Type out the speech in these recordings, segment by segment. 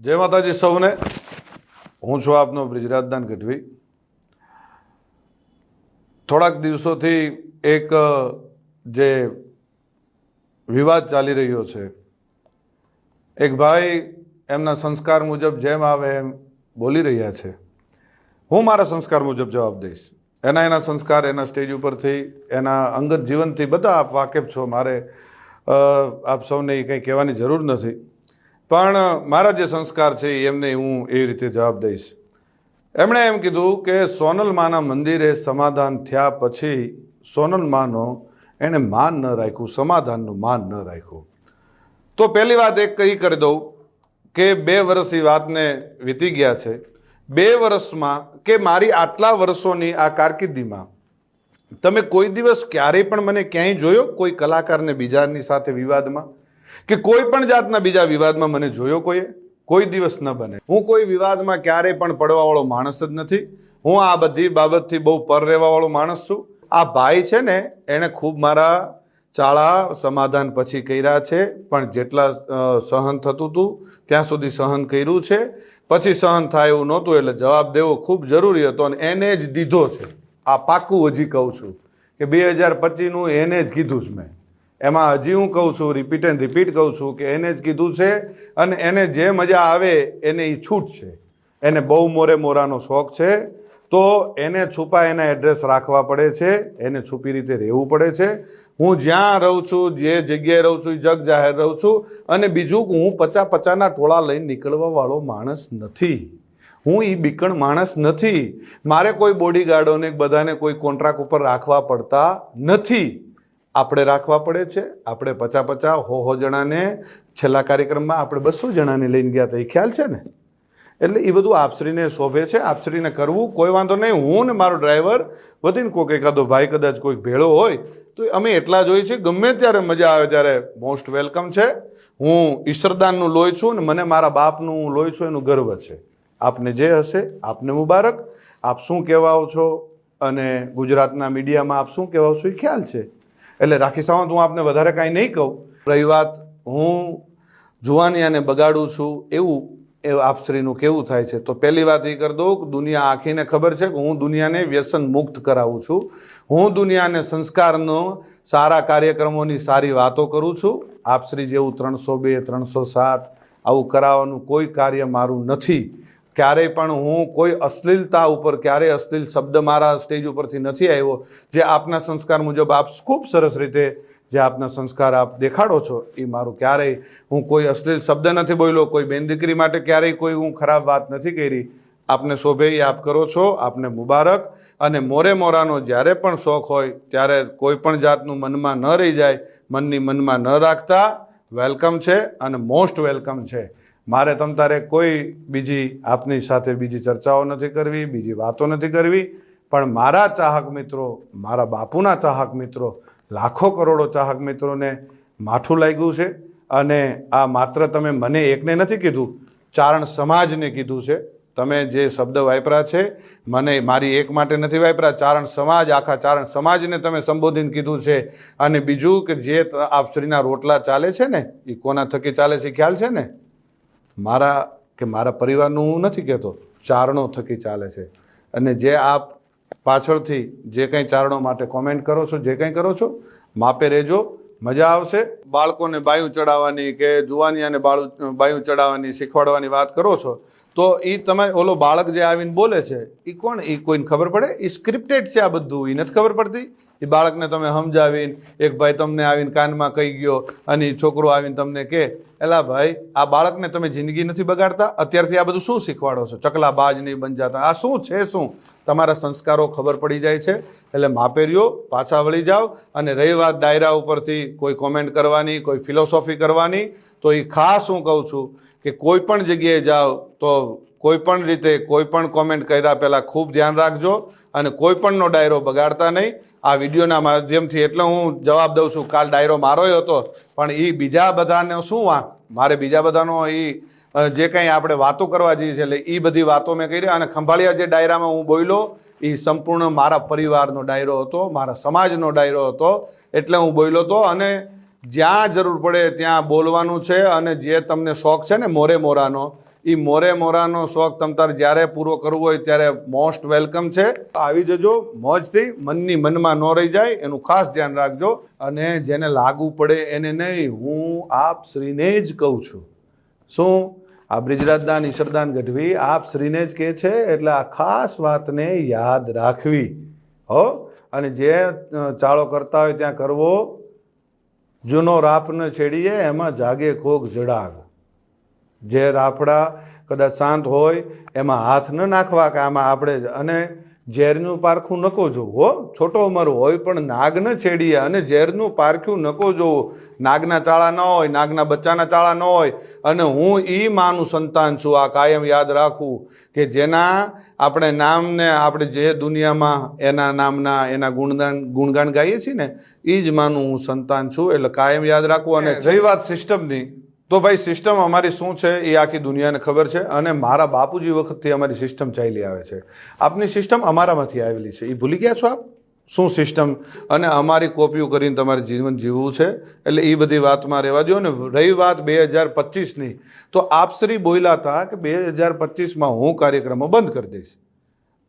જય માતાજી સૌને. હું છું આપનો બ્રિજરાજદાન ગઢવી. થોડાક દિવસોથી એક જે વિવાદ ચાલી રહ્યો છે. એક ભાઈ એમના સંસ્કાર મુજબ જેમ આવે એમ બોલી રહ્યા છે. હું મારા સંસ્કાર મુજબ જવાબ દઈશ. એના એના સંસ્કાર એના સ્ટેજ ઉપરથી, એના અંગત જીવનથી બધા આપ વાકેફ છો. મારે આપ સૌને એ કંઈ કહેવાની જરૂર નથી. પણ મારા જે સંસ્કાર છે એમને હું એવી રીતે જવાબ દઈશ. એમણે એમ કીધું કે સોનલમાના મંદિરે સમાધાન થયા પછી સોનલમાનો એણે માન ન રાખ્યું, સમાધાનનું માન ન રાખ્યું. તો પહેલી વાત એક કહી કરી દઉં કે બે વર્ષ એ વાતને વીતી ગયા છે. બે વર્ષમાં કે મારી આટલા વર્ષોની આ કારકિર્દીમાં તમે કોઈ દિવસ ક્યારેય પણ મને ક્યાંય જોયો? કોઈ કલાકારને બીજાની સાથે વિવાદમાં? કે કોઈ પણ જાતના બીજા વિવાદમાં મને જોયો કોઈએ, કોઈ દિવસ ન બને. હું કોઈ વિવાદમાં ક્યારેય પણ પડવાવાળો માણસ જ નથી. હું આ બધી બાબતથી બહુ પર રહેવાવાળો માણસ છું. આ ભાઈ છે ને, એણે ખૂબ મારા ચાળા સમાધાન પછી કર્યા છે, પણ જેટલા સહન થતું હતું ત્યાં સુધી સહન કર્યું છે. પછી સહન થાય એવું નહોતું, એટલે જવાબ દેવો ખૂબ જરૂરી હતો અને એને જ દીધો છે. આ પાક્કું હજી કહું છું કે બે હજાર પચીસનું એને જ કીધું છે મેં. એમાં હજી હું કહું છું રિપીટ એન્ડ રિપીટ કહું છું કે એને જ કીધું છે અને એને જે મજા આવે એને એ છૂટ છે. એને બહુ મોરે મોરાનો શોખ છે. તો એને છુપા એના એડ્રેસ રાખવા પડે છે. એને છુપી રીતે રહેવું પડે છે. હું જ્યાં રહું છું, જે જગ્યાએ રહું છું જગ જાહેર રહું છું અને બીજું હું પચા પચાના ટોળા લઈને નીકળવાવાળો માણસ નથી. હું એ બીકણ માણસ નથી. મારે કોઈ બોડીગાર્ડોને બધાને કોઈ કોન્ટ્રાક્ટ ઉપર રાખવા પડતા નથી. આપણે રાખવા પડે છે. આપણે પચા પચા હો હો જણાને છેલ્લા કાર્યક્રમમાં આપણે બસો જણાને લઈને ગયા હતા. એ ખ્યાલ છે ને? એટલે એ બધું આપશ્રીને શોભે છે. આપશ્રીને કરવું, કોઈ વાંધો નહીં. હું ને મારો ડ્રાઈવર વધીને કોઈક એકાદો ભાઈ કદાચ કોઈક ભેળો હોય, તો અમે એટલા જ હોય છે ગમે ત્યારે મજા આવે ત્યારે મોસ્ટ વેલકમ છે. હું ઈશ્વરદાનનું લોહી છું ને મને મારા બાપનું હું લોહી છું, એનું ગર્વ છે. આપને જે હશે, આપને મુબારક. આપ શું કહેવાઓ છો? અને ગુજરાતના મીડિયામાં આપ શું કહેવાઓ છો? એ ખ્યાલ છે. એટલે રાખી સાવંત, હું આપને વધારે કાંઈ નહીં કહું. રહી વાત, હું જુવાનિયાને બગાડું છું એવું એ આપશ્રીનું કેવું થાય છે. તો પહેલી વાત એ કરી દઉં કે દુનિયા આખીને ખબર છે કે હું દુનિયાને વ્યસન મુક્ત કરાવું છું. હું દુનિયાને સંસ્કારનો સારા કાર્યક્રમોની સારી વાતો કરું છું. આપશ્રી જેવું ત્રણસો બે, ત્રણસો સાત આવું કરાવવાનું કોઈ કાર્ય મારું નથી. ક્યારેય પણ હું કોઈ અશ્લીલતા ઉપર, ક્યારેય અશ્લીલ શબ્દ મારા સ્ટેજ ઉપરથી નથી આવ્યો, જે આપના સંસ્કાર મુજબ આપ ખૂબ સરસ રીતે જે આપના સંસ્કાર આપ દેખાડો છો, એ મારું ક્યારેય હું કોઈ અશ્લીલ શબ્દ નથી બોલ્યો, કોઈ બેન દીકરી માટે ક્યારેય કોઈ હું ખરાબ વાત નથી કરી. આપને શોભે આપ કરો છો, આપને મુબારક. અને મોરે મોરાનો જ્યારે પણ શોખ હોય, ત્યારે કોઈ પણ જાતનું મનમાં ન રહી જાય, મનની મનમાં ન રાખતા. વેલકમ છે અને મોસ્ટ વેલકમ છે. મારે તમ તારે કોઈ બીજી આપની સાથે બીજી ચર્ચાઓ નથી કરવી, બીજી વાતો નથી કરવી, પણ મારા ચાહક મિત્રો, મારા બાપુના ચાહક મિત્રો, લાખો કરોડો ચાહક મિત્રોને માઠું લાગ્યું છે અને આ માત્ર તમે મને એકને નથી કીધું, ચારણ સમાજને કીધું છે. તમે જે શબ્દ વાપરા છે, મને મારી એક માટે નથી વાપરા ચારણ સમાજ, આખા ચારણ સમાજને તમે સંબોધીને કીધું છે. અને બીજું કે જે આપશ્રીના રોટલા ચાલે છે ને એ કોના થકી ચાલે છે ખ્યાલ છે ને? મારા કે મારા પરિવારનું હું નથી કહેતો, ચારણો થકી ચાલે છે. અને જે આપ પાછળથી જે કંઈ ચારણો માટે કોમેન્ટ કરો છો, જે કંઈ કરો છો, માપે રહેજો, મજા આવશે. બાળકોને બાયું ચડાવવાની કે જુવાનિયાને બાળું, બાયું ચડાવવાની, શીખવાડવાની વાત કરો છો, તો એ તમારે ઓલો બાળક જે આવીને બોલે છે એ કોણ? એ કોઈને ખબર પડે? એ સ્ક્રિપ્ટેડ છે આ બધું એ નથી ખબર પડતી? એ બાળકને તમે સમજાવીને, એક ભાઈ તમને આવીને કાનમાં કહી ગયો અને છોકરો આવીને તમને કે, એલા ભાઈ, આ બાળકને તમે જિંદગી નથી બગાડતા? અત્યારથી આ બધું શું શીખવાડો છો? ચકલા બાજ નહીં બન જતા આ શું છે શું? તમારા સંસ્કારો ખબર પડી જાય છે. એટલે માપેરીઓ પાછા વળી જાઓ અને રહી વાત ડાયરા ઉપરથી કોઈ કોમેન્ટ કરવાની, કોઈ ફિલોસોફી કરવાની, તો એ ખાસ હું કહું છું કે કોઈ પણ જગ્યાએ જાઓ, તો કોઈ પણ રીતે કોઈ પણ કોમેન્ટ કર્યા પહેલાં ખૂબ ધ્યાન રાખજો અને કોઈ પણનો ડાયરો બગાડતા નહીં. આ વિડીયોના માધ્યમથી એટલે હું જવાબ દઉં છું, કાલ ડાયરો મારોય હતો, પણ એ બીજા બધાને શું વાંક? મારે બીજા બધાનો એ જે કંઈ આપણે વાતો કરવા જઈએ છીએ એટલે એ બધી વાતો મેં કરી અને ખંભાળિયા જે ડાયરામાં હું બોલ્યો એ સંપૂર્ણ મારા પરિવારનો ડાયરો હતો, મારા સમાજનો ડાયરો હતો, એટલે હું બોલ્યો હતો અને જ્યાં જરૂર પડે ત્યાં બોલવાનું છે અને જે તમને શોખ છે ને મોરે મોરાનો એ મોરે મોરાનો શોખ તમ જ્યારે પૂરો કરવો હોય ત્યારે મોસ્ટ વેલકમ છે. આવી જજો મોજથી, મનની મનમાં ન રહી જાય, એનું ખાસ ધ્યાન રાખજો અને જેને લાગુ પડે એને નહીં, હું આપ શ્રીને જ કહું છું. શું? આ બ્રિજરાજદાન ઈશ્વરદાન ગઢવી આપ શ્રીને જ કહે છે, એટલે આ ખાસ વાતને યાદ રાખવી. હો? અને જે ચાળો કરતા હોય ત્યાં કરવો જૂનો રાપને છેડીએ, એમાં જાગે કોક જડાગ જે રાફડા કદાચ શાંત હોય, એમાં હાથ ન નાખવા કે આમાં આપણે અને ઝેરનું પારખું નકો જોવું હો. છોટો ઉંમર હોય પણ નાગ ન છેડીએ અને ઝેરનું પારખ્યું નકો જોવું. નાગના ચાળા ન હોય નાગના બચ્ચાના ચાળા ન હોય. અને હું એ માનું સંતાન છું આ કાયમ યાદ રાખવું કે જેના આપણે નામને આપણે જે દુનિયામાં એના નામના એના ગુણગાન ગુણગાન ગાઈએ છીએ ને એ જ માનું હું સંતાન છું. એટલે કાયમ યાદ રાખવું અને જય વાત સિસ્ટમની. તો ભાઈ સિસ્ટમ અમારી શું છે એ આખી દુનિયાને ખબર છે અને મારા બાપુજી વખતથી અમારી સિસ્ટમ ચાલી આવે છે. આપની સિસ્ટમ અમારામાંથી આવેલી છે. એ ભૂલી ગયા છો આપ? શું સિસ્ટમ અને અમારી કોપીઓ કરીને તમારે જીવન જીવવું છે? એટલે એ બધી વાતમાં રહેવા દો ને રહી વાત બે હજાર પચીસની. તો આપશ્રી બોલ્યા હતા કે બે હજાર પચીસમાં હું કાર્યક્રમો બંધ કરી દઈશ.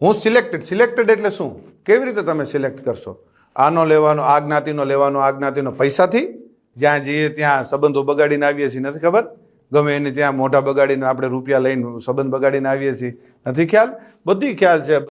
હું સિલેક્ટેડ સિલેક્ટેડ એટલે શું? કેવી રીતે તમે સિલેક્ટ કરશો? આનો લેવાનો, આ જ્ઞાતિનો લેવાનો, આ જ્ઞાતિનો પૈસાથી? જ્યાં જઈએ ત્યાં સંબંધો બગાડીને આવીએ છીએ. નથી ખબર? ગમે એને ત્યાં મોઢા બગાડીને આપણે રૂપિયા લઈને સંબંધ બગાડીને આવીએ છીએ. નથી ખ્યાલ? બધી ખ્યાલ છે.